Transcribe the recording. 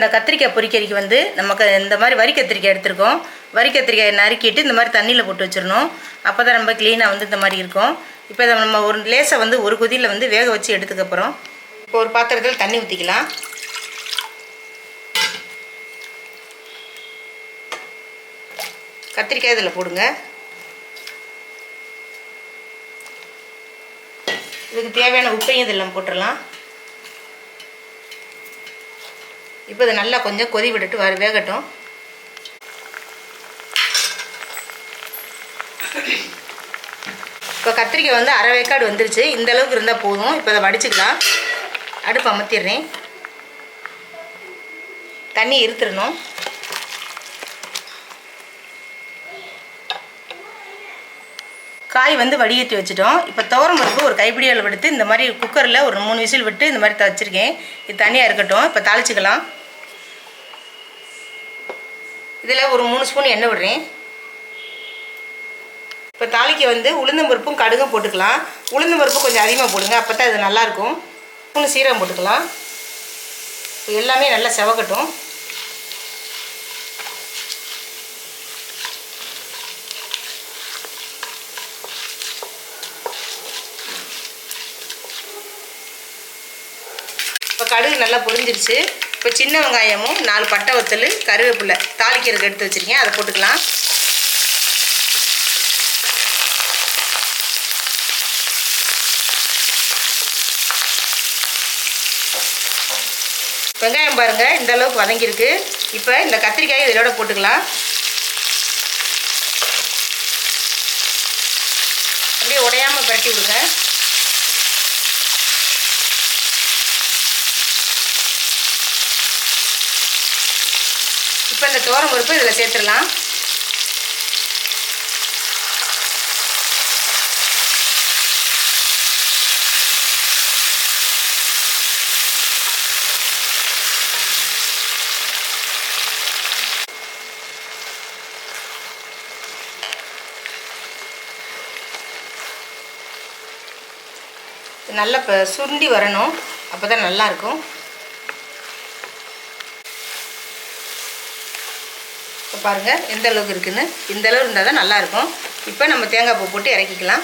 இந்த கத்திரிக்காய் பொரிக்கறிக்கு வந்து நமக்கு இந்த மாதிரி வரி கத்திரிக்காய் எடுத்திருக்கோம். வரி கத்திரிக்காயை நறுக்கிட்டு இந்த மாதிரி தண்ணியில் போட்டு வச்சிடணும். அப்போ தான் ரொம்ப க்ளீனாக வந்து இந்த மாதிரி இருக்கும். இப்போ இதை நம்ம ஒரு லேசை வந்து ஒரு கொதியில் வந்து வேக வச்சு எடுத்துக்கப்புறம் இப்போ ஒரு பாத்திரத்தில் தண்ணி ஊற்றிக்கலாம் கத்திரிக்காய் இதில் போடுங்க. இதுக்கு தேவையான உப்பையும் இதெல்லாம் போட்டுடலாம். இப்போ இதை நல்லா கொஞ்சம் கொதி விட்டுட்டு வர வேகட்டும். இப்போ கத்திரிக்காய் வந்து அரை வேக்காடு வந்துருச்சு. இந்த அளவுக்கு இருந்தால் போதும். இப்போ அதை வடிச்சுக்கலாம். அடுப்பு அமர்த்திடுறேன் தண்ணி இருத்துடணும் காய் வந்து வடிகட்டி வச்சுட்டோம். இப்போ துவரம் பருப்பு ஒரு கைப்பிடி அளவு எடுத்து இந்த மாதிரி குக்கரில் ஒரு மூணு விசில் விட்டு இந்த மாதிரி வச்சுருக்கேன் இது தனியாக இருக்கட்டும். இப்போ தாளிச்சிக்கலாம். இதில் ஒரு மூணு ஸ்பூன் எண்ணெய் விடுறேன். இப்போ தாளிக்கு வந்து உளுந்தம் பருப்பும் கடுகும் போட்டுக்கலாம். உளுந்தம் பருப்பு கொஞ்சம் அதிகமாக போடுங்க அப்போ தான் இது நல்லாயிருக்கும். மூணு சீரகம் போட்டுக்கலாம். இப்போ எல்லாமே நல்லா செவக்கட்டும். இப்போ கடுகு நல்லா பொரிஞ்சிருச்சு. இப்போ சின்ன வெங்காயமும் நாலு பட்டை வத்தல் கருவேப்பிலை தாளிக்கிறதுக்கு எடுத்து வச்சுருக்கேன். அதை போட்டுக்கலாம். வெங்காயம் பாருங்கள் இந்த அளவுக்கு வதங்கியிருக்கு. இப்போ இந்த கத்திரிக்காயை இதோட போட்டுக்கலாம். அப்படியே உடையாமல் பரட்டி விடுங்க. இப்போ இந்த துவரம் பருப்பு இதில் சேர்த்துடலாம். நல்லா இப்போ சுண்டி வரணும். அப்போ தான் நல்லாயிருக்கும் இப்போ பாருங்கள் எந்த அளவுக்கு இருக்குதுன்னு இந்த அளவு இருந்தால் தான் நல்லாயிருக்கும் இப்போ நம்ம தேங்காய் பூ போட்டு இறக்கிக்கலாம்.